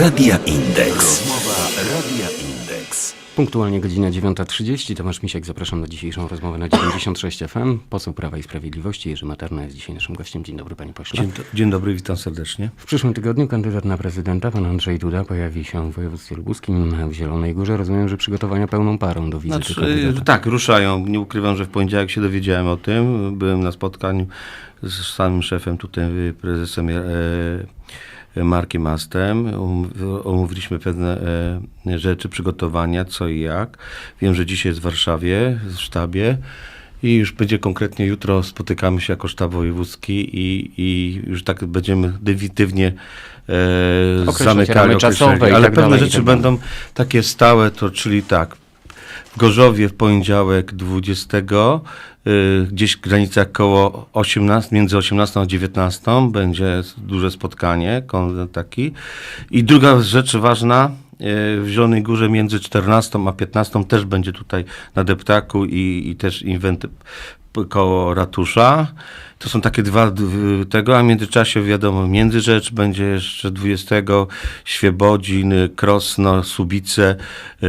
Radia Indeks. Rozmowa Radia Indeks. Punktualnie godzina 9.30. Tomasz Misiek, zapraszam na dzisiejszą rozmowę na 96 FM. Poseł Prawa i Sprawiedliwości Jerzy Materna jest dzisiaj naszym gościem. Dzień dobry panie pośle. Dzień, dzień dobry, witam serdecznie. W przyszłym tygodniu kandydat na prezydenta, pan Andrzej Duda, pojawi się w województwie lubuskim w Zielonej Górze. Rozumiem, że przygotowania pełną parą do wizyty Znaczy, tak, ruszają. Nie ukrywam, że w poniedziałek się dowiedziałem o tym. Byłem na spotkaniu z samym szefem, tutaj prezesem e, Markiem Astem. Um- Omówiliśmy pewne e, rzeczy, przygotowania, co i jak. Wiem, że dzisiaj jest w Warszawie, w sztabie. I już będzie konkretnie jutro spotykamy się jako sztab wojewódzki i, i już tak będziemy definitywnie e, zamykali, Ale tak pewne dalej, rzeczy tak będą takie stałe, to czyli tak. W Gorzowie w poniedziałek 20, y, gdzieś w granicach koło 18, między 18 a 19 będzie duże spotkanie, taki. I druga rzecz ważna, y, w Zielonej Górze między 14 a 15 też będzie tutaj na deptaku i, i też inwenty koło ratusza. To są takie dwa tego, a w międzyczasie wiadomo, Międzyrzecz będzie jeszcze 20, Świebodzin, Krosno, Subice, y,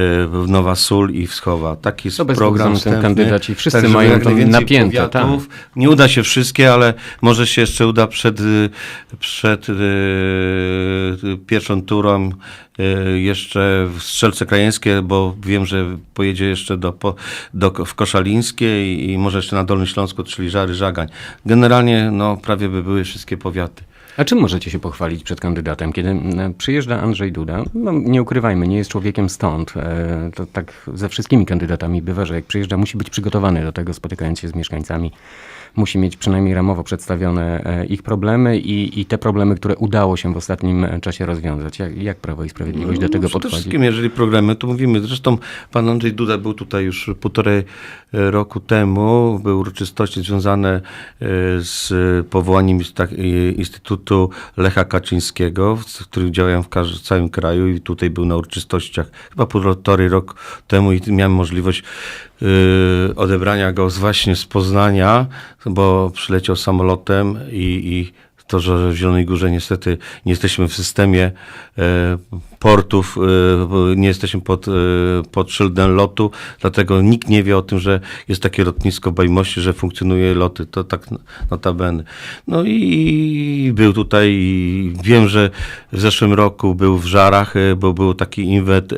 Nowa Sól i Wschowa. Taki jest To program wstępny. kandydaci. Wszyscy żeby mają to napięte, tak. powiatów. Nie uda się wszystkie, ale może się jeszcze uda przed, y, przed y, pierwszą turą jeszcze w Strzelce Krajeńskie, bo wiem, że pojedzie jeszcze do, do, w Koszalińskie i, i może jeszcze na Dolnym Śląsku, czyli Żary, Żagań. Generalnie no, prawie by były wszystkie powiaty. A czym możecie się pochwalić przed kandydatem? Kiedy przyjeżdża Andrzej Duda, no nie ukrywajmy, nie jest człowiekiem stąd. E, To tak ze wszystkimi kandydatami bywa, że jak przyjeżdża, musi być przygotowany do tego, spotykając się z mieszkańcami. Musi mieć przynajmniej ramowo przedstawione e, ich problemy i, i te problemy, które udało się w ostatnim e, czasie rozwiązać. Jak, jak Prawo i Sprawiedliwość do tego No, Przede podchodzi? wszystkim, jeżeli problemy, to mówimy. Zresztą pan Andrzej Duda był tutaj już półtorej e, roku temu. Były uroczystości związane z powołaniem inst- Instytutu Lecha Kaczyńskiego, w którym działają w, całym kraju i tutaj był na uroczystościach chyba półtorej rok temu i miałem możliwość odebrania go z właśnie z Poznania, bo przyleciał samolotem i, i to, że w Zielonej Górze niestety nie jesteśmy w systemie e, portów, e, nie jesteśmy pod, e, pod szyldem lotu, dlatego nikt nie wie o tym, że jest takie lotnisko w Bajmoście, że funkcjonuje loty, to tak notabene. No i był tutaj i wiem, że w zeszłym roku był w Żarach, bo był taki inwent,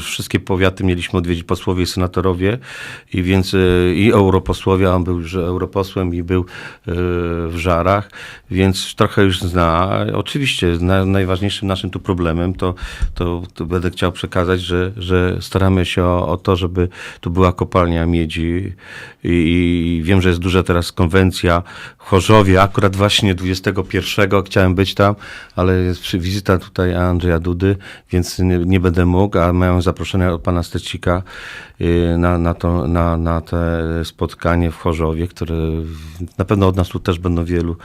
wszystkie powiaty mieliśmy odwiedzić posłowie i senatorowie i więc i europosłowie, on był już europosłem i był w Żarach, więc trochę już zna. Oczywiście na, najważniejszym naszym tu problemem to, to, to będę chciał przekazać, że, że staramy się o, o to, żeby tu była kopalnia miedzi i, i wiem, że jest duża teraz konwencja w Chorzowie, akurat właśnie 21 chciałem być tam, ale jest wizyta tutaj Andrzeja Dudy, więc nie, nie będę mógł, a mają zaproszenie od pana Stecika y, na, na, to, na, na te spotkanie w Chorzowie, które na pewno od nas tu też będą wielu.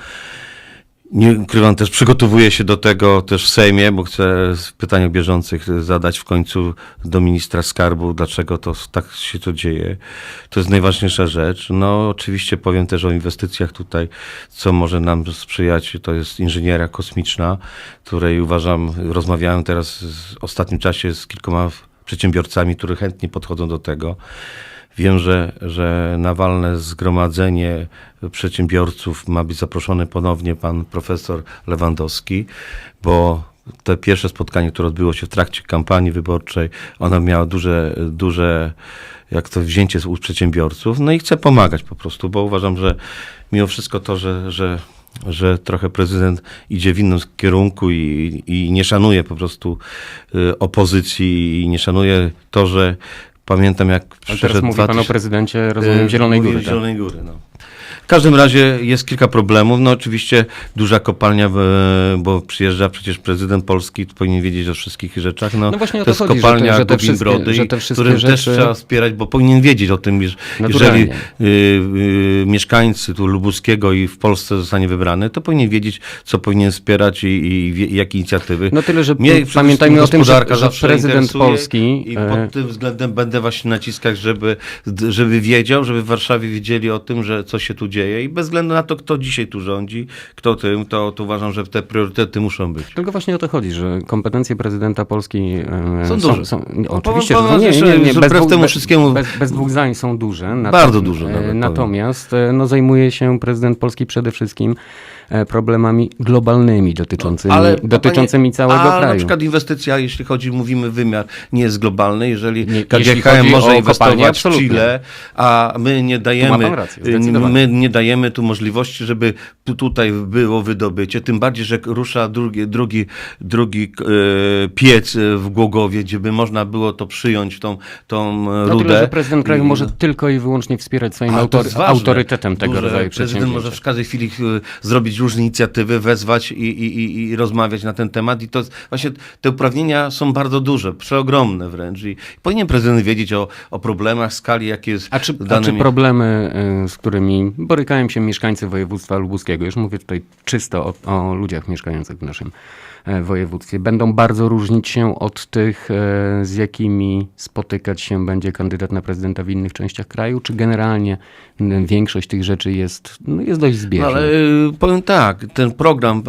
Nie ukrywam, też przygotowuję się do tego też w Sejmie, bo chcę z pytań bieżących zadać w końcu do ministra skarbu, dlaczego to tak się to dzieje. To jest najważniejsza rzecz. No oczywiście powiem też o inwestycjach tutaj, co może nam sprzyjać. To jest inżynieria kosmiczna, której uważam, rozmawiałem teraz w ostatnim czasie z kilkoma przedsiębiorcami, którzy chętnie podchodzą do tego. Wiem, że, że na walne zgromadzenie przedsiębiorców ma być zaproszony ponownie pan profesor Lewandowski, bo to pierwsze spotkanie, które odbyło się w trakcie kampanii wyborczej, ono miało duże, duże jak to wzięcie z przedsiębiorców. No i chcę pomagać po prostu, bo uważam, że mimo wszystko to, że, że że trochę prezydent idzie w innym kierunku i, i nie szanuje po prostu y, opozycji i nie szanuje to, że pamiętam jak Ale teraz mówi pan o 2000 prezydencie, rozumiem, E, Zielonej Góry. Tak? Zielonej Góry, no. W każdym razie jest kilka problemów. No oczywiście duża kopalnia, bo przyjeżdża przecież prezydent Polski, to powinien wiedzieć o wszystkich rzeczach. No, No właśnie to to jest chodzi, że te- kopalnia że te Brody, że te którym też rzeczy- trzeba wspierać, bo powinien wiedzieć o tym, że jeżeli y, y, mieszkańcy tu Lubuskiego i w Polsce zostanie wybrany, to powinien wiedzieć, co powinien wspierać i, i, wie- jakie inicjatywy. No tyle, że Mnie pamiętajmy o tym, że, że prezydent Polski... I e, pod tym względem będę będę właśnie naciskać, żeby, żeby wiedział, żeby w Warszawie wiedzieli o tym, że co się tu dzieje i bez względu na to, kto dzisiaj tu rządzi, kto tym, to, to uważam, że te priorytety muszą być. Tylko właśnie o to chodzi, że kompetencje prezydenta Polski e, Są duże. nie, oczywiście, powiem że nie, nie, nie, że bez, dwóch, temu bez, wszystkiemu- bez, bez dwóch zdań są duże. Bardzo duże nawet e, powiem. Natomiast e, no, zajmuje się prezydent Polski przede wszystkim problemami globalnymi dotyczącymi, dotyczącymi panie- całego a kraju. na przykład inwestycja, jeśli chodzi, mówimy wymiar, nie jest globalny, jeżeli Nie- KGHM chodzi może inwestować w. Chile, a my nie dajemy, rację, my nie dajemy tu możliwości, żeby tu, tutaj było wydobycie, tym bardziej, że rusza drugi, drugi, drugi e, piec e, w Głogowie, gdzie by można było to przyjąć, tą, tą e, No rudę. tyle, że prezydent kraju może tylko i wyłącznie wspierać swoim a, autory- autorytetem tego Duże. rodzaju Prezydent przedsięwzięcia. może w każdej chwili y, różne inicjatywy, wezwać i, i, i, i rozmawiać na ten temat. I to właśnie te uprawnienia są bardzo duże, przeogromne wręcz. I powinien prezydent wiedzieć o, o problemach, skali, jakie jest A czy, w a czy problemy, y, z którymi borykają się mieszkańcy województwa lubuskiego, już mówię tutaj czysto o, o ludziach mieszkających w naszym województwie, będą bardzo różnić się od tych, e, z jakimi spotykać się będzie kandydat na prezydenta w innych częściach kraju? Czy generalnie większość tych rzeczy jest, no, jest dość No, zbieżna? ale y, powiem tak, ten program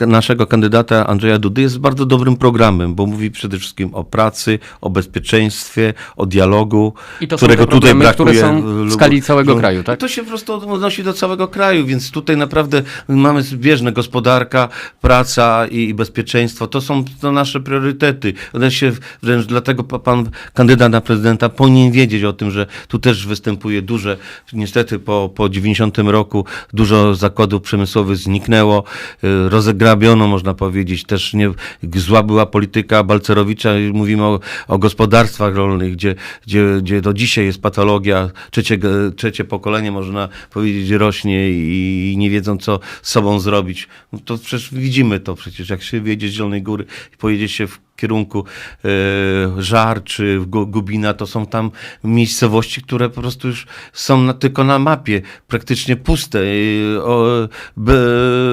e, naszego kandydata Andrzeja Dudy jest bardzo dobrym programem, bo mówi przede wszystkim o pracy, o bezpieczeństwie, o dialogu, którego tutaj problemy, brakuje. w skali całego Lu- kraju, tak? To się po prostu odnosi do całego kraju, więc tutaj naprawdę mamy zbieżne gospodarka, praca i bezpieczeństwo. To są to nasze priorytety. One się wręcz dlatego pa- pan kandydat na prezydenta powinien wiedzieć o tym, że tu też występuje duże, niestety po, po 90 roku dużo zakładów przemysłowych zniknęło, y, rozegrabiono można powiedzieć, też nie, zła była polityka Balcerowicza, i mówimy o, o gospodarstwach rolnych, gdzie, gdzie, gdzie do dzisiaj jest patologia, trzecie, trzecie pokolenie można powiedzieć rośnie i, i nie wiedzą co z sobą zrobić. No to przecież widzimy to przecież, jak się wjedzie z Zielonej Góry i pojedzie się w kierunku e, Żar czy Gubina, to są tam miejscowości, które po prostu już są na, tylko na mapie, praktycznie puste, e, o,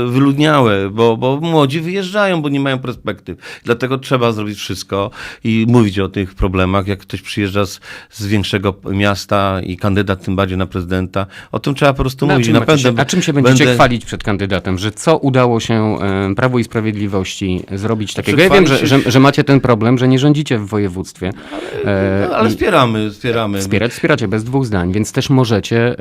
wyludniałe, bo, bo młodzi wyjeżdżają, bo nie mają perspektyw. Dlatego trzeba zrobić wszystko i mówić o tych problemach. Jak ktoś przyjeżdża z, z większego miasta i kandydat tym bardziej na prezydenta, o tym trzeba po prostu No, a, mówić. czym Na się, a czym się będziecie będę- chwalić przed kandydatem? Że co udało się e, Prawu i Sprawiedliwości zrobić takiego? Ja wiem, że, że, że macie ten problem, że nie rządzicie w województwie. E, No, ale wspieramy, wspieramy. Wspierać, wspieracie bez dwóch zdań, więc też możecie e,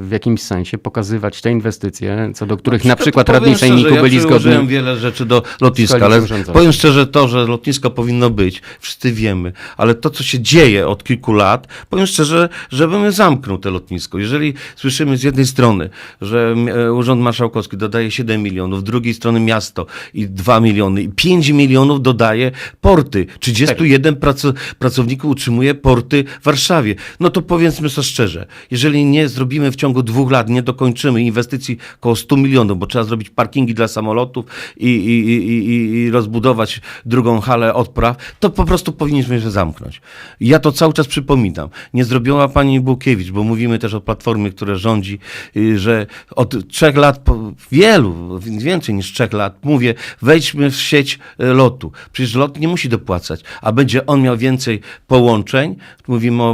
w jakimś sensie pokazywać te inwestycje, co do których na przykład radni sejmiku ja byli zgodni. wiele rzeczy do lotniska, ale powiem szczerze, to, że lotnisko powinno być, wszyscy wiemy, ale to, co się dzieje od kilku lat, powiem szczerze, żebym zamknął to lotnisko. Jeżeli słyszymy z jednej strony, że e, Urząd Marszałkowski dodaje 7 milionów, z drugiej strony miasto i 2 miliony, i 5 milionów dodaje porty. 31 praco- pracowników utrzymuje porty w Warszawie. No to powiedzmy sobie szczerze, jeżeli nie zrobimy w ciągu dwóch lat, nie dokończymy inwestycji około 100 milionów, bo trzeba zrobić parkingi dla samolotów i, i, i, i, rozbudować drugą halę odpraw, to po prostu powinniśmy się zamknąć. Ja to cały czas przypominam. Nie zrobiła pani Bukiewicz, bo mówimy też o platformie, która rządzi, y, że od trzech lat, wielu, więcej niż trzech lat, mówię, wejdźmy w sieć y, lotu. Przecież lot nie musi dopłacać, a będzie on miał więcej połączeń, mówimy o,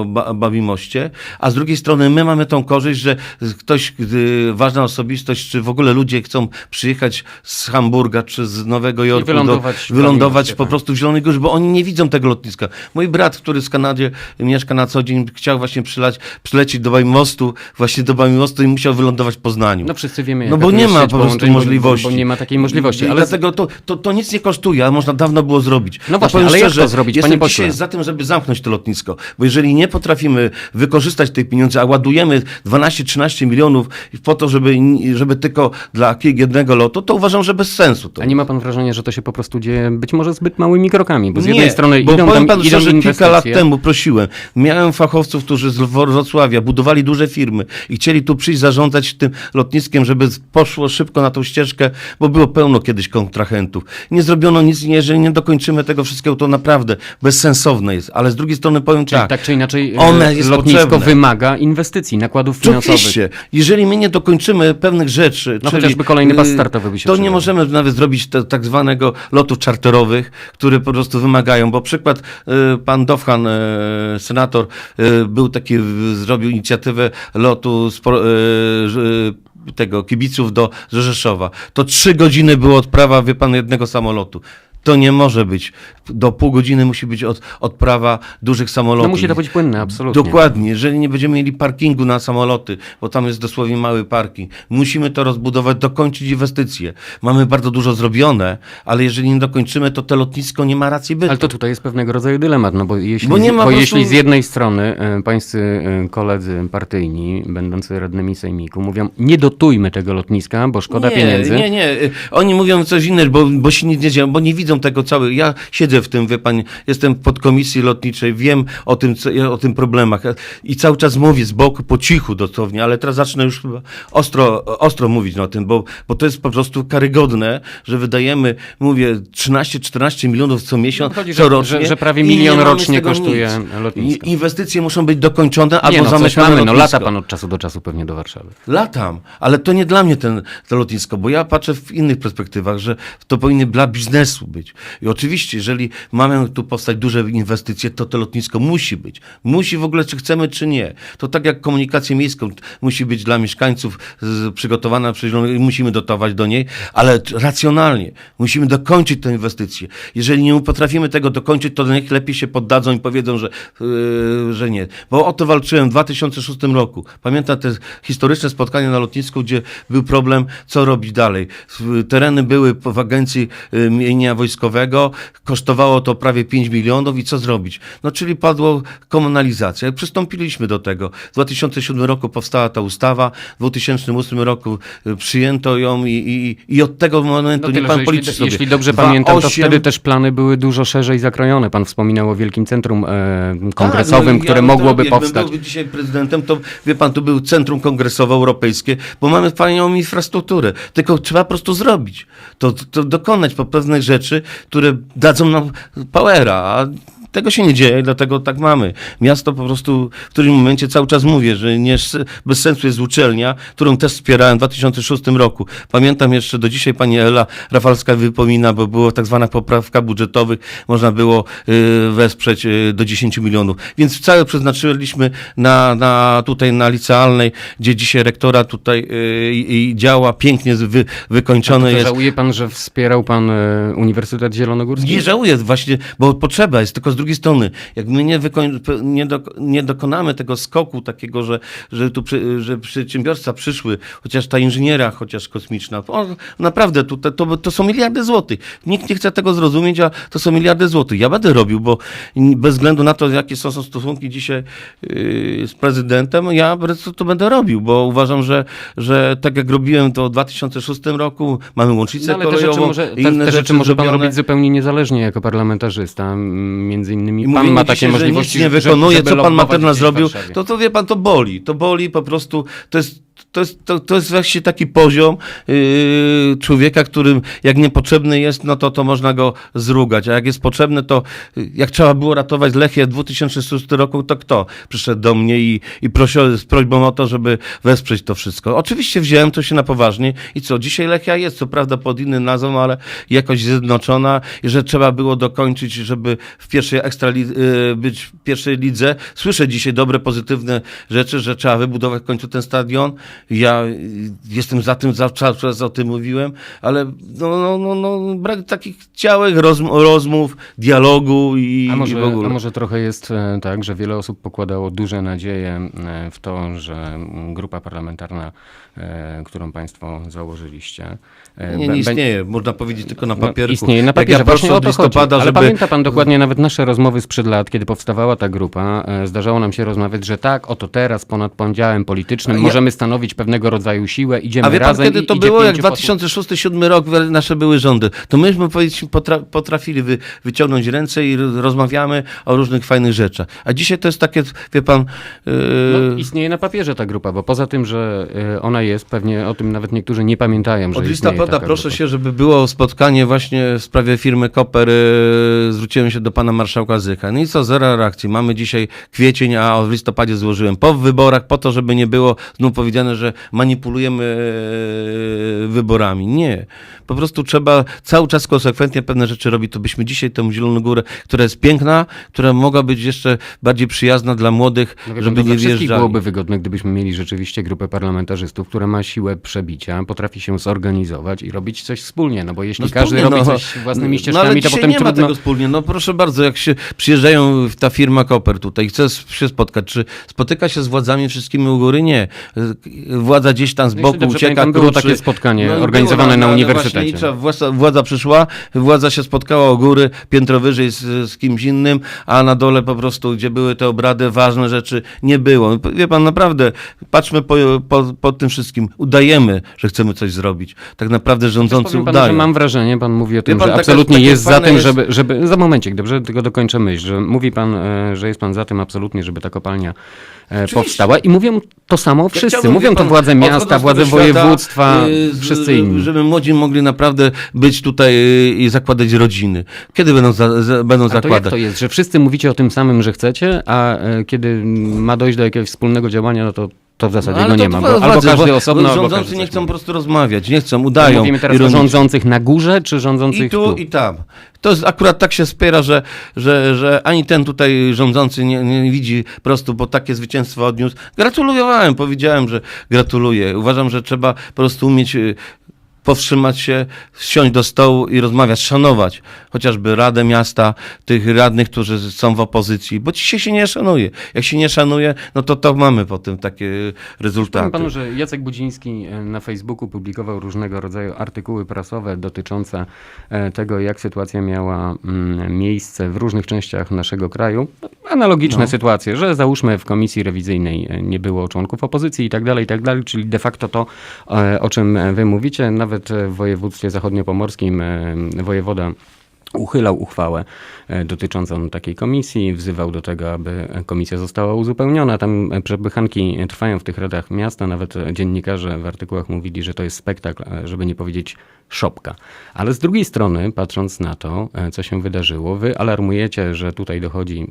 o Ba- Babimoście, a z drugiej strony my mamy tą korzyść, że ktoś, ważna osobistość, czy w ogóle ludzie chcą przyjechać z Hamburga, czy z Nowego Jorku, wylądować do, wylądować po tak. prostu w Zielonej Górze, bo oni nie widzą tego lotniska. Mój brat, który w Kanadzie mieszka na co dzień, chciał właśnie przylać, przylecieć do Bajmostu, właśnie do Bajmostu i musiał wylądować w Poznaniu. No wszyscy wiemy, No bo nie ma po prostu możliwości. Bo nie ma takiej możliwości, Ale dlatego to, to, to nic nie kosztuje, a można dawno było zrobić. No właśnie, ale jak to zrobić, panie pośle? dzisiaj za tym, żeby zamknąć to lotnisko, bo jeżeli nie potrafimy wykorzystać tej pieniędzy, a ładujemy 12-13 milionów po to, żeby, żeby tylko dla jednego lotu, to uważam, że bez sensu to. A nie ma pan wrażenia, że to się po prostu dzieje być może zbyt małymi krokami? Bo z Nie, jednej strony bo idą powiem tam panu idą szczerze, kilka lat temu prosiłem. Miałem fachowców, którzy z Wrocławia budowali duże firmy i chcieli tu przyjść zarządzać tym lotniskiem, żeby poszło szybko na tą ścieżkę, bo było pełno kiedyś kontrahentów. Nie zrobiono nic, jeżeli nie dokończymy tego wszystkiego, to naprawdę bezsensowne jest. Ale z drugiej strony powiem Czyli tak, tak czy inaczej e, one jest lotnisko potrzebne. wymaga inwestycji, nakładów finansowych. Oczywiście, jeżeli my nie dokończymy pewnych rzeczy, No czyli, chociażby kolejny pas y, startowy by się to nie przydał. możemy nawet zrobić te, tak zwanego lotów czarterowych, które po prostu wymagają, bo przykład y, pan Dowhan, y, senator, był taki, zrobił inicjatywę lotu spo, ż- tego kibiców do Rzeszowa. To trzy godziny było odprawa, wie pan, jednego samolotu. To nie może być. Do pół godziny musi być od, odprawa dużych samolotów. No musi to być płynne, absolutnie. Dokładnie. Jeżeli nie będziemy mieli parkingu na samoloty, bo tam jest dosłownie mały parking, musimy to rozbudować, dokończyć inwestycje. Mamy bardzo dużo zrobione, ale jeżeli nie dokończymy, to to lotnisko nie ma racji bytu. Ale to tutaj jest pewnego rodzaju dylemat, no bo jeśli, Bo nie ma bo po jeśli prostu- z jednej strony e, pańscy e, koledzy partyjni, będący radnymi sejmiku, mówią nie dotujmy tego lotniska, bo szkoda nie, pieniędzy. Nie, nie. Oni mówią coś innego, bo, bo się nic nie dzieje, bo nie widzą tego całego. Ja siedzę w tym, wie pan, jestem w podkomisji lotniczej, wiem o tym, co, o tym problemach i cały czas mówię z boku, po cichu dosłownie, ale teraz zacznę już chyba ostro, ostro mówić o tym, bo, bo to jest po prostu karygodne, że wydajemy, mówię, 13-14 milionów co miesiąc, Chodzi, co że- rocznie. że- że prawie milion rocznie kosztuje lotnisko. Inwestycje muszą być dokończone, Nie, albo no coś zamykamy mamy, no lata pan od czasu do czasu pewnie do Warszawy. Latam, ale to nie dla mnie ten, to lotnisko, bo ja patrzę w innych perspektywach, że to powinny dla biznesu być. I oczywiście, jeżeli mamy tu powstać duże inwestycje, to to lotnisko musi być. Musi w ogóle, czy chcemy, czy nie. To tak jak komunikację miejską musi być dla mieszkańców przygotowana, musimy dotować do niej, ale racjonalnie. Musimy dokończyć te inwestycje. Jeżeli nie potrafimy tego dokończyć, to niech lepiej się poddadzą i powiedzą, że, yy, że nie. Bo o to walczyłem w 2006 roku. Pamiętam te historyczne spotkanie na lotnisku, gdzie był problem, co robić dalej. Tereny były w agencji y, mienia wojskowego, kosztowało to prawie 5 milionów i co zrobić? No czyli padło komunalizacja. Przystąpiliśmy do tego. W 2007 roku powstała ta ustawa, w 2008 roku y, przyjęto ją i, i, i od tego momentu, No nie tyle, pan że policzy jeśli, sobie. jeśli dobrze Dwa, pamiętam, to osiem- wtedy też plany były dużo szerzej zakrojone. Pan wspominał o Wielkim Centrum e, Kongresowym, Tak, no, które to mogłoby. Jakbym powstać. był dzisiaj prezydentem, to wie pan, tu był Centrum Kongresowe Europejskie, bo mamy fajną infrastrukturę. Tylko trzeba po prostu zrobić. To, to dokonać po pewnych rzeczy, które dadzą nam powera, a tego się nie dzieje, dlatego tak mamy. Miasto po prostu w którym momencie cały czas mówię, że nie, bez sensu jest uczelnia, którą też wspierałem w 2006 roku. Pamiętam jeszcze do dzisiaj pani Ela Rafalska wypomina, bo była tak zwana poprawka budżetowych, można było y, wesprzeć y, do 10 milionów. Więc całe przeznaczyliśmy na, na tutaj na licealnej, gdzie dzisiaj rektora tutaj y, działa pięknie wy, wykończone To jest. żałuje pan, że wspierał pan e, Uniwersytet Zielonogórski? Nie żałuję właśnie, bo potrzeba jest, tylko z drugiej strony, jak my nie, nie, do, nie dokonamy tego skoku takiego, że, że tu przy, że przedsiębiorstwa przyszły, chociaż ta inżyniera, chociaż kosmiczna, o, naprawdę to, to, to są miliardy złotych. Nikt nie chce tego zrozumieć, a to są miliardy złotych. Ja będę robił, bo bez względu na to, jakie są, są stosunki dzisiaj yy, z prezydentem, ja to będę robił, bo uważam, że, że tak jak robiłem to w 2006 roku, mamy łącznicę No, ale te kolejową, rzeczy, może, te, inne te rzeczy może pan robić zupełnie niezależnie jako parlamentarzysta. M, Między innymi I pan ma takie dzisiaj, że możliwości, nic nie że- wykonuje, żeby co pan Materna zrobił, to, to wie pan, to boli. To boli po prostu. To jest, to jest, to, to jest właśnie taki poziom yy, człowieka, którym jak niepotrzebny jest, no to, to można go zrugać. A jak jest potrzebny, to yy, jak trzeba było ratować Lechię w 2006 roku, to kto przyszedł do mnie i, i prosił z prośbą o to, żeby wesprzeć to wszystko. Oczywiście wziąłem to się na poważnie i co, dzisiaj Lechia jest, co prawda pod innym nazwą, ale jakoś zjednoczona i że trzeba było dokończyć, żeby w pierwszej ekstra li- y, być w pierwszej lidze. Słyszę dzisiaj dobre, pozytywne rzeczy, że trzeba wybudować w końcu ten stadion. Ja y, jestem za tym, za cały czas o tym mówiłem, ale no, no, no, no, brak takich ciałych rozm- rozmów, dialogu i, A i w może, ogóle. a może trochę jest e, tak, że wiele osób pokładało duże nadzieje e, w to, że grupa parlamentarna, e, którą państwo założyliście, Nie, nie istnieje, można powiedzieć tylko na No, papierku. istnieje na Jak papierze, ja właśnie o to listopada, Ale żeby... pamięta pan dokładnie nawet nasze rozmowy sprzed lat, kiedy powstawała ta grupa, zdarzało nam się rozmawiać, że tak, oto teraz ponad podziałem politycznym Ja- możemy stanowić zrobić pewnego rodzaju siłę, idziemy A wie pan, razem kiedy to było? Jak pięciu posłów. 2006-2007 rok nasze były rządy, to myśmy potrafili wy wyciągnąć ręce i ro- rozmawiamy o różnych fajnych rzeczach. A dzisiaj to jest takie, wie pan... Yy, No, istnieje na papierze ta grupa, bo poza tym, że y, ona jest, pewnie o tym nawet niektórzy nie pamiętają, że Od listopada proszę grupa. się, żeby było spotkanie właśnie w sprawie firmy Koper. Yy, zwróciłem się do pana marszałka Zycha. No i co, zero reakcji. Mamy dzisiaj kwiecień, a w listopadzie złożyłem po wyborach, po to, żeby nie było znów powiedziane, że manipulujemy yy, wyborami. Nie. Po prostu trzeba cały czas konsekwentnie pewne rzeczy robić. To byśmy dzisiaj tą Zieloną Górę, która jest piękna, która mogła być jeszcze bardziej przyjazna dla młodych, No żeby nie dla wszystkich wjeżdżali. byłoby wygodne, gdybyśmy mieli rzeczywiście grupę parlamentarzystów, która ma siłę przebicia, potrafi się zorganizować i robić coś wspólnie, no bo jeśli każdy wspólnie, robi no. coś własnymi No, ścieżkami, ale to potem nie ma trudno... tego wspólnie. No proszę bardzo, jak się przyjeżdżają ta firma Koper tutaj, chce się spotkać, czy spotyka się z władzami wszystkimi u góry? Nie. Władza gdzieś tam z No boku ucieka, pamiętam, było takie spotkanie No, organizowane było, na ale uniwersytecie. Władza, władza przyszła, władza się spotkała u góry, piętro wyżej z, z kimś innym, a na dole po prostu, gdzie były te obrady, ważne rzeczy, nie było. Wie pan, naprawdę, patrzmy po, po, po tym wszystkim. Udajemy, że chcemy coś zrobić. Tak naprawdę rządzący panu, udają. mam wrażenie, pan mówi o tym, pan, że taka- absolutnie takie jest za tym, jest- żeby, żeby... Za momencik, dobrze? Tylko dokończę myśl, że mówi pan, e, że jest pan za tym absolutnie, żeby ta kopalnia e, powstała i mówią to samo wszyscy. chciałbym, mówią wie to władze miasta, władze świata, województwa, yy, z- wszyscy inni. Żeby młodzi mogli naprawdę być tutaj yy, i zakładać rodziny. Kiedy będą, za, za, będą A to jak zakładać? to jest, że wszyscy mówicie o tym samym, że chcecie, a kiedy ma dojść do jakiegoś wspólnego działania, no to, to w zasadzie Ale go nie ma. Bo albo każdy bo- osobno, bo Rządzący każdy nie chcą po prostu rozmawiać, nie chcą, udają. Mówimy teraz o rządzących na górze, czy rządzących I tu, tu? i tam. To jest, akurat tak się spiera, że, że, że ani ten tutaj rządzący nie, nie widzi po prostu, bo takie zwycięstwo odniósł. Gratulowałem, powiedziałem, że gratuluję. Uważam, że trzeba po prostu umieć y, powstrzymać się, siąść do stołu i rozmawiać, szanować chociażby Radę Miasta, tych radnych, którzy są w opozycji, bo dzisiaj się nie szanuje. Jak się nie szanuje, no to to mamy potem takie Powiem rezultaty. panu, że Jacek Budziński e, na Facebooku publikował różnego rodzaju artykuły prasowe dotyczące e, tego, jak sytuacja miała mm, miejsce w różnych częściach naszego kraju. Analogiczne No. sytuacje, że załóżmy w komisji rewizyjnej e, nie było członków opozycji i tak dalej, i tak dalej, czyli de facto to, o czym wy mówicie, nawet e, w województwie zachodniopomorskim wojewoda uchylał uchwałę dotyczącą takiej komisji, wzywał do tego, aby komisja została uzupełniona. Tam e, przepychanki trwają w tych radach miasta, nawet e, dziennikarze w artykułach mówili, że to jest spektakl, e, żeby nie powiedzieć szopka. Ale z drugiej strony, patrząc na to, e, co się wydarzyło, wy alarmujecie, że tutaj dochodzi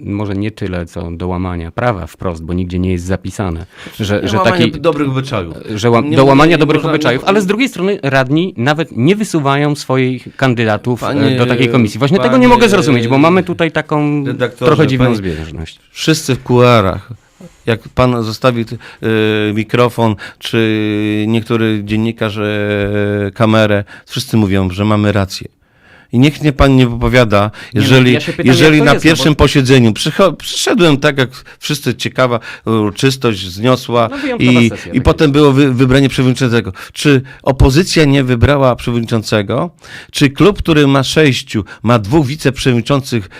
może nie tyle co do łamania prawa wprost, bo nigdzie nie jest zapisane, że, Nie że taki dobrych obyczajów. że łam, Nie- do nie- łamania nie dobrych można- obyczajów, nie- ale z drugiej strony radni nawet nie wysuwają swoich kandydatów Panie- e, do takiej komisji. Właśnie tego panie- nie mogę zrozumieć, bo mamy tutaj taką trochę dziwną panie- zbieżność. wszyscy w kularach, jak pan zostawi y, mikrofon, czy niektóry dziennikarz y, kamerę, wszyscy mówią, że mamy rację. I niech mnie pan nie wypowiada, no, jeżeli, ja się pytam, jeżeli na jest, no pierwszym bo- posiedzeniu przyszedłem tak, jak wszyscy ciekawa uroczystość zniosła No, i, i taka. potem było wy, wybranie przewodniczącego. Czy opozycja nie wybrała przewodniczącego? Czy klub, który ma sześciu, ma dwóch wiceprzewodniczących yy,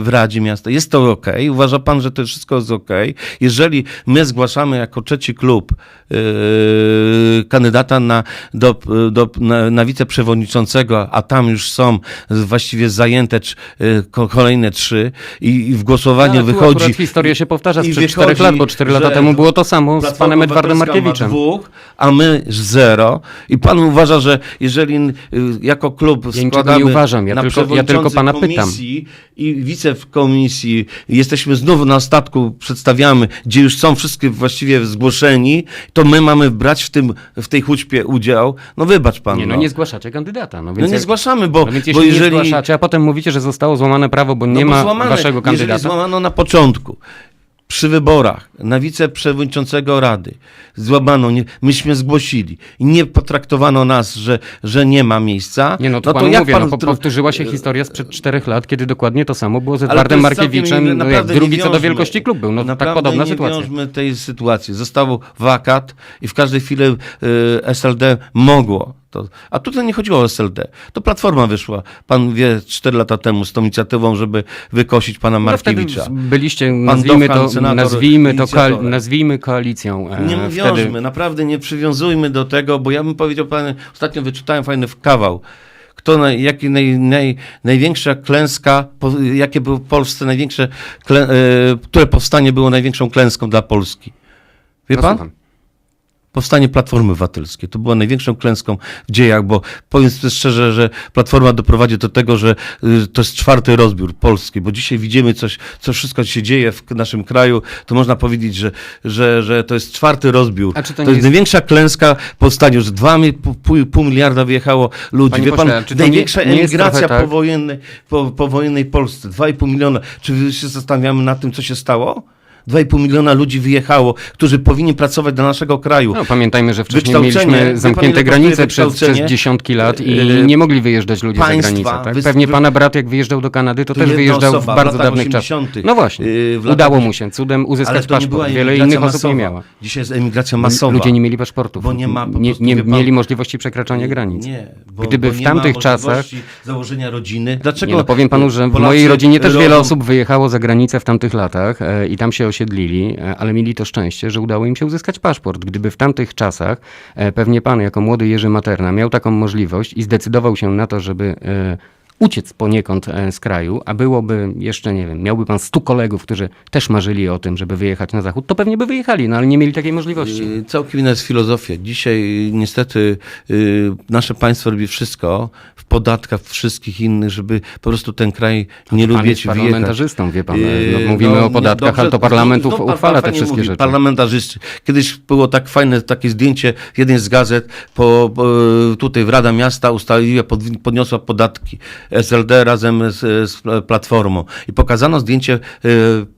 w Radzie Miasta? Jest to ok? Uważa pan, że to wszystko jest ok? Jeżeli my zgłaszamy jako trzeci klub yy, kandydata na, do, do, na, na wiceprzewodniczącego, a tam już są właściwie zajęte ko- kolejne trzy i, w głosowaniu tu wychodzi... akurat historia się powtarza sprzed wychodzi, czterech lat, bo cztery lata temu było to samo z panem Edwardem Markiewiczem. Ma dwóch, a my zero. I pan uważa, że jeżeli y, jako klub Ja składamy nie uważam, ja na tylko- ja tylko pana pytam. i wice w komisji, jesteśmy znowu na statku, przedstawiamy, gdzie już są wszystkie właściwie zgłoszeni, to my mamy brać w, tym, w tej hućpie udział. No wybacz pan. Nie, no nie zgłaszacie kandydata. No, No więc nie jak- zgłaszamy, bo, no więc bo jeśli jeżeli... nie zgłaszacie, a potem mówicie, że zostało złamane prawo, bo nie No bo ma złamane. waszego Jeżeli kandydata. złamano na początku, przy wyborach na wiceprzewodniczącego Rady, złamano, nie, myśmy zgłosili i nie potraktowano nas, że, że nie ma miejsca, Nie, no to, panu jak mówię, pan no, powtórzyła się historia sprzed czterech lat, kiedy dokładnie to samo było z to Edwardem Markiewiczem, no, jak drugi nie co do wiążmy- wielkości klub był. No tak podobna nie sytuacja. wiążmy tej sytuacji. Został wakat i w każdej chwili y, SLD mogło To, a tutaj nie chodziło o SLD. To Platforma wyszła, pan wie, 4 lata temu z tą inicjatywą, żeby wykosić pana No Markiewicza. byliście, nazwijmy to, senator, nazwijmy to, koal, nazwijmy koalicją. e, Nie wtedy- wiążmy, naprawdę nie przywiązujmy do tego, bo ja bym powiedział panu, ostatnio wyczytałem fajny kawał. Kto, na, jaki naj, naj, największa klęska, jakie były w Polsce największe, klę, e, które powstanie było największą klęską dla Polski? Wie No, pan? Powstanie Platformy Obywatelskiej. To była największą klęską w dziejach, bo powiem sobie szczerze, że Platforma doprowadzi do tego, że y, to jest czwarty rozbiór Polski, bo dzisiaj widzimy coś, co wszystko się dzieje w naszym kraju, to można powiedzieć, że, że, że to jest czwarty rozbiór. To to nie jest, jest- największa klęska powstania, że dwa mi- pół, pół, pół miliarda wyjechało ludzi. Panie Wie pośle, pan, nie- największa nie jest emigracja tak? powojennej, po, powojennej Polsce, 2,5 miliona. Czy się zastanawiamy nad tym, co się stało? 2,5 miliona ludzi wyjechało, którzy powinni pracować dla naszego kraju. No, pamiętajmy, że wcześniej mieliśmy zamknięte granice przez, przez dziesiątki lat i Yy, nie mogli wyjeżdżać ludzie państwa, za granicę. Tak? Pewnie pana brat, jak wyjeżdżał do Kanady, to, To też wyjeżdżał osoba, w bardzo dawnych czasach. 80.. No właśnie, latach udało mu się cudem uzyskać paszport. Wiele innych osób nie masowa. miała. Dzisiaj jest emigracja masowa. Ludzie nie mieli paszportów. Bo nie ma nie, nie mieli możliwości przekraczania granic. Nie, bo, Gdyby bo w tamtych czasach- założenia rodziny. Dlaczego Nie, no powiem panu, że w Polacy mojej rodzinie też wiele osób wyjechało za granicę w tamtych latach e, i tam się osiedlili, e, ale mieli to szczęście, że udało im się uzyskać paszport. Gdyby w tamtych czasach e, pewnie pan jako młody Jerzy Materna miał taką możliwość i zdecydował się na to, żeby e, uciec poniekąd e, z kraju, a byłoby jeszcze, nie wiem, miałby pan stu kolegów, którzy też marzyli o tym, żeby wyjechać na zachód, to pewnie by wyjechali, no ale nie mieli takiej możliwości. Y, Całkiem inna jest filozofia. Dzisiaj y, niestety y, nasze państwo robi wszystko w podatkach wszystkich innych, żeby po prostu ten kraj nie Pan lubić jest parlamentarzystą, wie pan. Yy, No, mówimy no, o podatkach, dobrze, ale to parlament pan- uchwala te wszystkie mówi, rzeczy. Parlamentarzyści. Kiedyś było tak fajne takie zdjęcie w jednej z gazet, po, tutaj w Rada Miasta ustaliła, pod, podniosła podatki SLD razem z, z Platformą i pokazano zdjęcie e,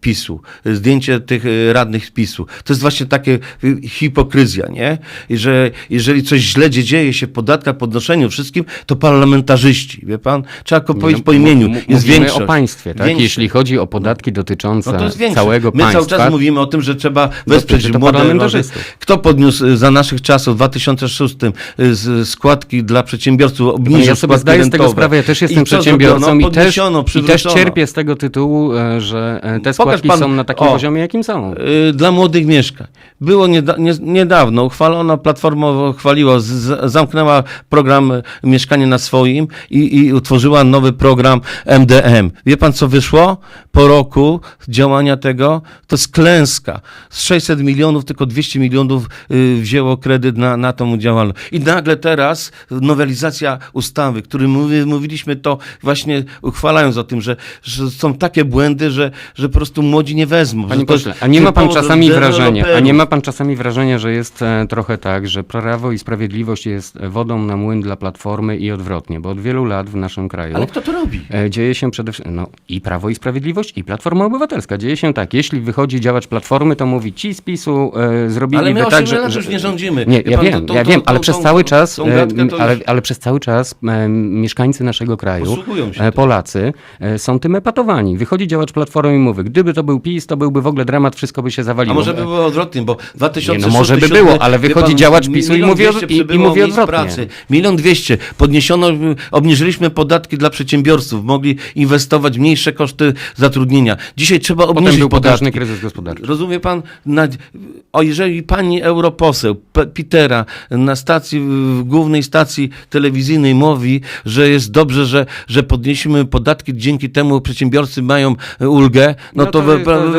PiSu, zdjęcie tych e, radnych z PiSu. To jest właśnie takie y, hipokryzja, nie? I że jeżeli coś źle dzieje się w podatkach, podnoszeniu wszystkim, to parlamentarzyści, wie pan? Trzeba go powiedzieć po No, imieniu. m- Jest Mówimy większość. o państwie, tak? Większość. Jeśli chodzi o podatki dotyczące No całego My państwa. cały czas mówimy o tym, że trzeba wesprzeć młode parlamentarzystów. Kto podniósł za naszych czasów w 2006 y, z składki dla przedsiębiorców, obniżył Ja sobie zdaję z tego rentowe. sprawę, ja też I jestem przedsiębiorcą i też, i też cierpię z tego tytułu, e, że e, te składki pan- są na takim o. poziomie, jakim są. Y, dla młodych mieszkań. Było nieda, nie, niedawno, uchwalono, Platforma chwaliła, z, z, zamknęła program y, Mieszkanie na swoim i, i utworzyła nowy program MDM. Wie pan, co wyszło? Po roku działania tego, to jest klęska. Z 600 milionów, tylko 200 milionów y, wzięło kredyt na, na tą działalność. I nagle teraz nowelizacja ustawy, którym mówi, mówiliśmy to właśnie uchwalając o tym, że, że są takie błędy, że, że po prostu młodzi nie wezmą. Panie to pośle, a nie ma pan czasami wrażenia, a nie ma pan czasami wrażenia, że jest e, trochę tak, że Prawo i Sprawiedliwość jest wodą na młyn dla Platformy i odwrotnie, bo od wielu lat w naszym kraju Ale kto to robi? E, Dzieje się przede wszystkim, no i Prawo i Sprawiedliwość, i Platforma Obywatelska. Dzieje się tak, jeśli wychodzi działacz Platformy, to mówi ci z PiSu e, zrobili Ale my tak, 8 że, już nie rządzimy. Nie, ja pan, wiem, to- ja to- wiem, to- ale przez cały czas, to ale, przez cały czas mieszkańcy naszego kraju, Się e, tym. Polacy, e, są tym epatowani. Wychodzi działacz Platformy i mówi, gdyby to był PiS, to byłby w ogóle dramat, wszystko by się zawaliło. A może by było odwrotnie, bo 2006 Nie, no może by było, ale wychodzi działacz PiSu i mówi i- i mówi odwrotnie. pracy. Milion dwieście. Podniesiono, obniżyliśmy podatki dla przedsiębiorców, mogli inwestować mniejsze koszty zatrudnienia. Dzisiaj trzeba Potem obniżyć był potężny podatki. kryzys gospodarczy. Rozumie pan, na, o jeżeli pani europoseł P- Petera na stacji, w głównej stacji telewizyjnej mówi, że jest dobrze, że, że podnieśmy podatki, dzięki temu przedsiębiorcy mają ulgę, no, No to,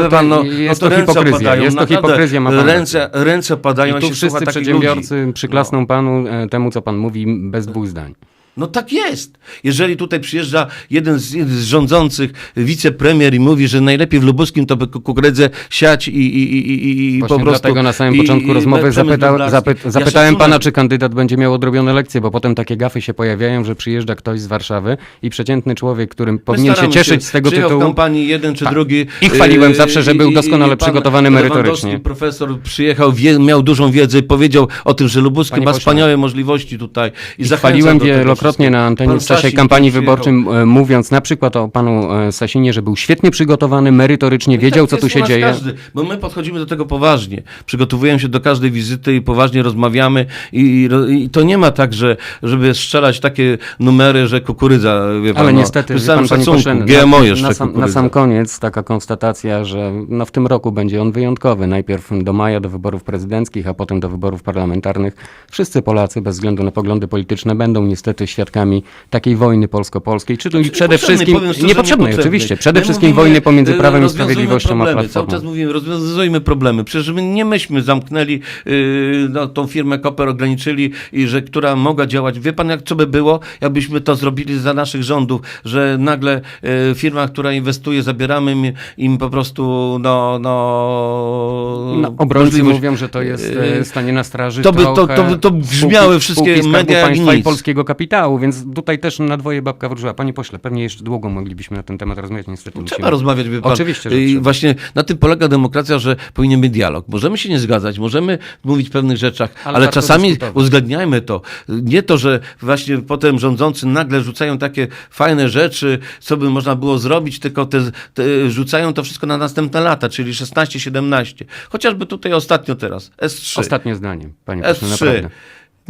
pan, no, jest no to hipokryzja, jest to hipokryzja, ma pan Ręce, ręce opadają, I tu się wszyscy przedsiębiorcy ludzi. przyklasną panu e, temu, co pan mówi, bez dwóch zdań. No tak jest. Jeżeli tutaj przyjeżdża jeden z, z rządzących, wicepremier i mówi, że najlepiej w Lubuskim to by kukurydzę siać i, i, i, i, po prostu... dlatego na samym początku rozmowy zapyta, zapy, Ja zapytałem szacunek- pana, czy kandydat będzie miał odrobione lekcje, bo potem takie gafy się pojawiają, że przyjeżdża ktoś z Warszawy i przeciętny człowiek, którym powinien się cieszyć z tego tytułu. kampanii jeden czy Tak. drugi. I chwaliłem yy, zawsze, że był doskonale przygotowany merytorycznie. profesor przyjechał, wie, miał dużą wiedzę i powiedział o tym, że Lubuskie ma wspaniałe możliwości tutaj. I, I zachęcam chwaliłem do tego wielokrotnie na antenie w czasie kampanii wyborczym, e, mówiąc na przykład o panu e, Sasinie, że był świetnie przygotowany, merytorycznie, wiedział, co Tak tu jest się dzieje. Każdy, bo my podchodzimy do tego poważnie. Przygotowujemy się do każdej wizyty i poważnie rozmawiamy i, i, i to nie ma tak, że żeby strzelać takie numery, że kukurydza, wie pan, Ale no, niestety, przy całym pan, szacunku, pośle, na, GMO jeszcze na, sam, na sam koniec taka konstatacja, że no w tym roku będzie on wyjątkowy. Najpierw do maja do wyborów prezydenckich, a potem do wyborów parlamentarnych. Wszyscy Polacy, bez względu na poglądy polityczne, będą niestety świadkami takiej wojny polsko-polskiej, czyli przede Niepotrzebnej, wszystkim powiem niepotrzebnej, oczywiście, przede My wszystkim mówimy, wojny pomiędzy e, Prawem i Sprawiedliwością a problemy. Platformą. Cały czas mówimy, rozwiązujmy problemy. Przecież my nie myśmy zamknęli yy, no, tą firmę Koper, ograniczyli i że która mogła działać. Wie pan, jak co by było, jakbyśmy to zrobili za naszych rządów, że nagle yy, firma, która inwestuje, zabieramy im, im po prostu no, no, No, obrońcy mówią, że to jest Yy, stanie na straży to by- to- to by- to brzmiały wszystkie media państwa i polskiego kapitału, więc tutaj też na dwoje babka wróżyła. Panie pośle, pewnie jeszcze długo moglibyśmy na ten temat rozmawiać, niestety Trzeba musimy- rozmawiać, wie pan. Oczywiście, I właśnie na tym polega demokracja, że powinien być dialog. Możemy się nie zgadzać, możemy mówić w pewnych rzeczach, Ale ale, czasami dyskutować. uwzględniajmy to. Nie to, że właśnie potem rządzący nagle rzucają takie fajne rzeczy, co by można było zrobić, tylko te, te, rzucają to wszystko na następne lata, czyli 16-17. Chociażby tutaj ostatnio teraz, S3. Ostatnie zdanie, panie pośle, S3 naprawdę.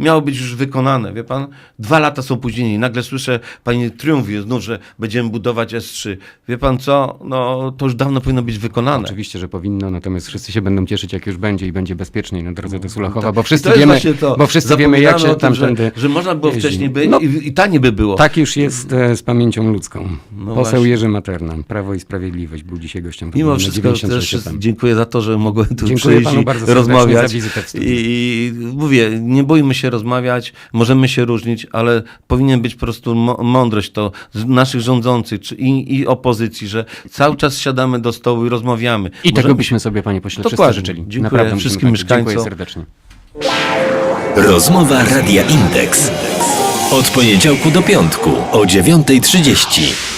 Miało być już wykonane, wie pan? Dwa lata są później i nagle słyszę, pani triumfie znów, że będziemy budować S3. Wie pan co? No, to już dawno powinno być wykonane. Oczywiście, że powinno, natomiast wszyscy się będą cieszyć, jak już będzie i będzie bezpieczniej na drodze do Sulachowa, Tak. bo wszyscy to jest wiemy, bo wszyscy wiemy, jak się o tym, że, że można było jeździ. wcześniej być No, i, i taniej by było. tak już jest e, z pamięcią ludzką. No Poseł właśnie. Jerzy Materna, Prawo i Sprawiedliwość, był dzisiaj gościem Mimo wszystko 96 też dziękuję za to, że mogłem tu Dziękuję przyjść panu bardzo rozmawiać. za wizytę w studiu. I, I mówię, nie bójmy się rozmawiać, możemy się różnić, ale powinien być po prostu mądrość to z naszych rządzących czy i, i opozycji, że cały czas siadamy do stołu i rozmawiamy. I tego Możemy- byśmy sobie, panie pośle, wszyscy życzyli. Dziękuję Naprawdę wszystkim. Dziękuję mieszkańcom. serdecznie. Rozmowa Radia Indeks. Od poniedziałku do piątku o 9.30.